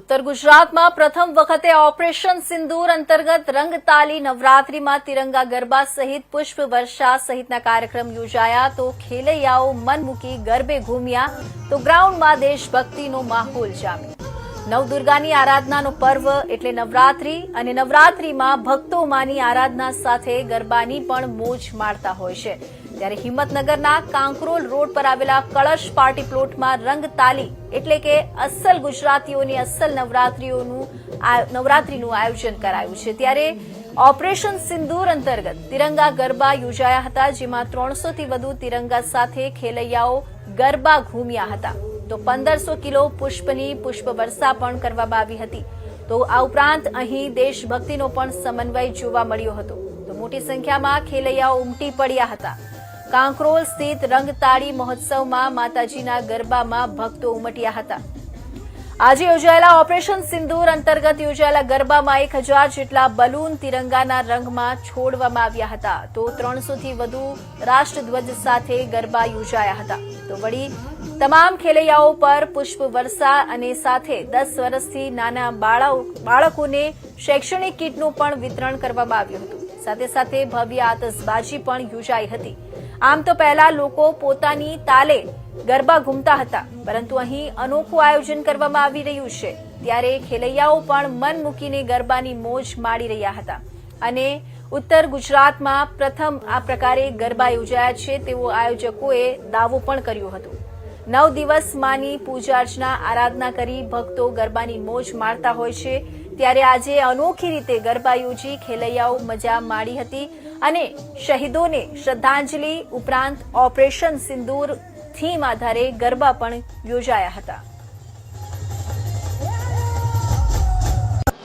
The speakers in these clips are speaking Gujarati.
ઉત્તર ગુજરાતમાં પ્રથમ વખતે ઓપરેશન સિંદૂર અંતર્ગત રંગતાલી નવરાત્રીમાં તિરંગા ગરબા સહિત પુષ્પ વર્ષા સહિતના કાર્યક્રમ યોજાયા તો ખેલૈયાઓ મન મૂકી ગરબે ઘૂમ્યા તો ગ્રાઉન્ડમાં દેશભક્તિનો માહોલ જામ્યો. નવદુર્ગાની આરાધનાનો પર્વ એટલે નવરાત્રી અને નવરાત્રીમાં ભક્તોમાંની આરાધના સાથે ગરબાની પણ મોજ માણતા હોય છે. ત્યારે હિંમતનગરના કાંકરોલ રોડ પર આવેલા કળશ પાર્ટી પ્લોટમાં રંગતાલી એટલે કે અસલ ગુજરાતીઓની અસલ નવરાત્રીઓનું નવરાત્રીનું આયોજન કરાયું છે. ત્યારે ઓપરેશન સિંદૂર અંતર્ગત તિરંગા ગરબા યોજાયા હતા, જેમાં ત્રણસોથી વધુ તિરંગા સાથે ખેલૈયાઓ ગરબા ઘૂમ્યા હતા. તો પંદરસો કિલો પુષ્પની પુષ્પ વર્ષા પણ કરવામાં આવી હતી. તો આ ઉપરાંત અહીં દેશભક્તિનો પણ સમન્વય જોવા મળ્યો હતો. તો મોટી સંખ્યામાં ખેલૈયાઓ ઉમટી પડ્યા હતા. કાંકરોલ સ્થિત રંગતાળી મહોત્સવમાં માતાજીના ગરબામાં ભક્તો ઉમટ્યા હતા. આજે યોજાયેલા ઓપરેશન સિંદૂર અંતર્ગત યોજાયેલા ગરબામાં એક હજાર જેટલા બલૂન તિરંગાના રંગમાં છોડવામાં આવ્યા હતા. તો ત્રણસોથી વધુ રાષ્ટ્રધ્વજ સાથે ગરબા યોજાયા હતા. તો વળી તમામ ખેલૈયાઓ પર પુષ્પ વર્ષા અને સાથે દસ વર્ષથી નાના બાળકોને શૈક્ષણિક કીટનું પણ વિતરણ કરવામાં આવ્યું હતું. સાથે સાથે ભવ્ય આતશબાજી પણ યોજાઈ હતી. આમ તો પહેલા લોકો પોતાની તાલે ગરબા ઘૂમતા હતા, પરંતુ અહીં અનોખું આયોજન કરવામાં આવી રહ્યું છે. ત્યારે ખેલૈયાઓ પણ મન મૂકીને ગરબાની મોજ માણી રહ્યા હતા. અને ઉત્તર ગુજરાતમાં પ્રથમ આ પ્રકારે ગરબા યોજાયા છે તેવો આયોજકોએ દાવો પણ કર્યો હતો. નવ દિવસ માની પૂજા અર્ચના, આરાધના કરી ભક્તો ગરબાની મોજ માણતા હોય છે. ત્યારે આજે અનોખી રીતે ગરબા યોજી ખેલૈયાઓ મજા માણી હતી. અને શહીદોને શ્રદ્ધાંજલિ ઉપરાંત ઓપરેશન સિંદૂર થીમ આધારે ગરબા પણ યોજાયા હતા.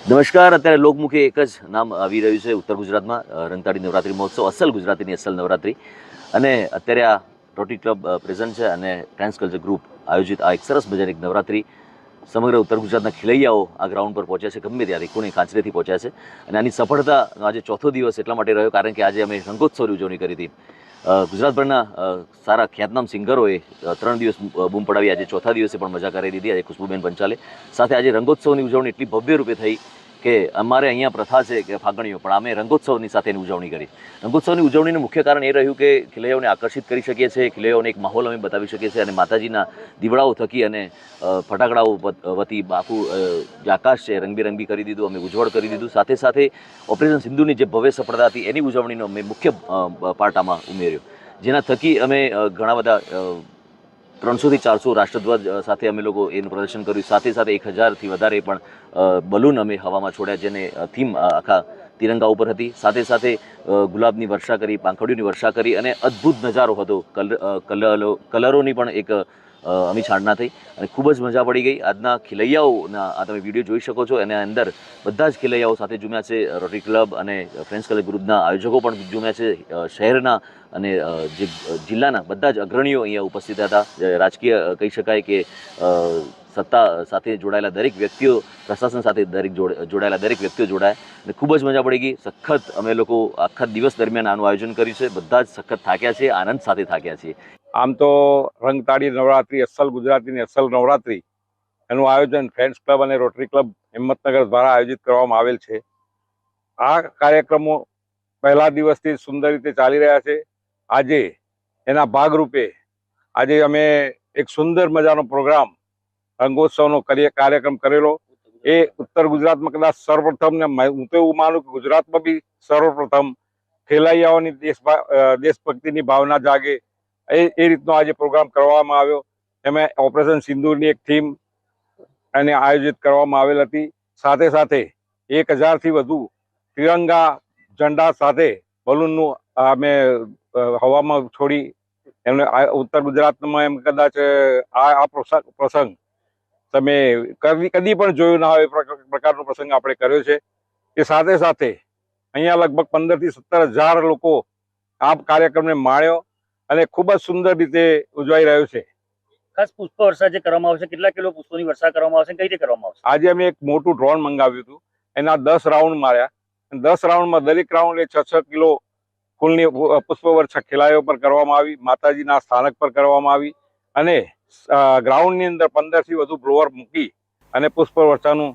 નમસ્કાર. અત્યારે લોકમુખે એક જ નામ આવી રહ્યું છે ઉત્તર ગુજરાતમાં રંગતાળી નવરાત્રી મહોત્સવ, અસલ ગુજરાતીની અસલ નવરાત્રી. અને અત્યારે આ રોટરી ક્લબ પ્રેઝન્ટ છે અને ટ્રાન્સ કલ્ચર ગ્રુપ આયોજિત આ એક સરસ મજાની એક નવરાત્રી સમગ્ર ઉત્તર ગુજરાતના ખેલૈયાઓ આ ગ્રાઉન્ડ પર પહોંચ્યા છે. ગમે ત્યારે કોણી કાંચરેથી પહોંચ્યા છે. અને આની સફળતા આજે ચોથો દિવસ એટલા માટે રહ્યો કારણ કે આજે અમે રંગોત્સવની ઉજવણી કરી હતી. ગુજરાતભરના સારા ખ્યાતનામ સિંગરોએ ત્રણ દિવસ બૂમ પડાવી. આજે ચોથા દિવસે પણ મજા કરી દીધી. આજે ખુશ્બુબેન પંચાલે. સાથે આજે રંગોત્સવની ઉજવણી એટલી ભવ્ય રૂપે થઈ કે અમારે અહીંયા પ્રથા છે કે ફાગણીઓ, પણ અમે રંગોત્સવની સાથે એની ઉજવણી કરી. રંગોત્સવની ઉજવણીનું મુખ્ય કારણ એ રહ્યું કે ખેલૈયાઓને આકર્ષિત કરી શકીએ છીએ, ખેલૈયાઓને એક માહોલ અમે બતાવી શકીએ છીએ અને માતાજીના દીવડાઓ થકી અને ફટાકડાઓ વત- આખું જે આકાશ છે રંગબેરંગી કરી દીધું, અમે ઉજ્જવળ કરી દીધું. સાથે સાથે ઓપરેશન સિંધુની જે ભવ્ય સફળતા હતી, એની ઉજવણીનો અમે મુખ્ય પાટામાં ઉમેર્યો. જેના થકી અમે ઘણા બધા ત્રણસોથી ચારસો રાષ્ટ્રધ્વજ સાથે અમે લોકો એનું પ્રદર્શન કર્યું. સાથે સાથે એક હજારથી વધારે પણ બલૂન અમે હવામાં છોડ્યા જેને થીમ આખા તિરંગા ઉપર હતી. સાથે સાથે ગુલાબની વર્ષા કરી, પાંખડીઓની વર્ષા કરી અને અદ્ભુત નજારો હતો. કલર કલરોની પણ એક અમી થઈ અને ખૂબ જ મજા પડી ગઈ. આજના ખિલૈયાઓના આ તમે વીડિયો જોઈ શકો છો. એના અંદર બધા જ ખેલૈયાઓ સાથે જુમ્યા છે. રોટરી ક્લબ અને ફ્રેન્ડ્સ ક્લબ ગ્રુપના આયોજકો પણ જુમ્યા છે. શહેરના અને જે જિલ્લાના બધા જ અગ્રણીઓ અહીંયા ઉપસ્થિત હતા. રાજકીય કહી શકાય કે સત્તા સાથે જોડાયેલા દરેક વ્યક્તિઓ, પ્રશાસન સાથે દરેક જોડ- જોડાયેલા દરેક વ્યક્તિઓ જોડાયા અને ખૂબ જ મજા પડી ગઈ. સખત અમે લોકો આખા દિવસ દરમિયાન આનું આયોજન કર્યું છે. બધા જ સખત થાક્યા છે. આનંદ સાથે થાક્યા છીએ. આમ તો રંગતાળી નવરાત્રી, અસલ ગુજરાતીની અસલ નવરાત્રી. એનું આયોજન ફ્રેન્ડ્સ ક્લબ અને રોટરી ક્લબ હિંમતનગર દ્વારા આયોજિત કરવામાં આવેલ છે. આ કાર્યક્રમો પહેલા દિવસથી સુંદર રીતે ચાલી રહ્યા છે. આજે એના ભાગરૂપે આજે અમે એક સુંદર મજાનો પ્રોગ્રામ, રંગોત્સવનો કરીએ, કાર્યક્રમ કરેલો. એ ઉત્તર ગુજરાતમાં કદાચ સર્વપ્રથમ ને હું તો એવું માનું કે ગુજરાતમાં બી સર્વપ્રથમ ખેલૈયાઓની દેશભા દેશભક્તિની ભાવના જાગે એ એ રીતનો આજે પ્રોગ્રામ કરવામાં આવ્યો. એમાં ઓપરેશન સિંદૂરની એક થીમ એને આયોજિત કરવામાં આવેલ હતી. સાથે સાથે એક હજારથી વધુ તિરંગા ઝંડા સાથે બલૂનનું અમે હવામાં છોડી એમને ઉત્તર ગુજરાતમાં એમ કદાચ આ આ પ્રસંગ તમે કદી કદી પણ જોયું ના હોય, એ પ્રક- પ્રકારનો પ્રસંગ આપણે કર્યો છે. એ સાથે સાથે અહીંયા લગભગ પંદરથી સત્તર હજાર લોકો આ કાર્યક્રમને માણ્યો. અને ખૂબ જ સુંદર રીતે ઉજવાઈ રહ્યો છે. ખાસ પુષ્પ વર્ષા જે કરવામાં આવશે કેટલા કિલો પુષ્પોની વર્ષા કરવામાં આવશે કઈ રીતે કરવામાં આવશે? આજે અમે એક મોટું ડ્રોન મંગાવ્યું હતું. એના દસ રાઉન્ડ માર્યા. દસ રાઉન્ડમાં દરેક રાઉન્ડે છ છ કિલો ફૂલની પુષ્પ વર્ષા ખેલાયો પર કરવામાં આવી માતાજીના સ્થાનક પર કરવામાં આવી અને ગ્રાઉન્ડની અંદર પંદરથી વધુ બ્લોવર મૂકી અને પુષ્પ વર્ષાનું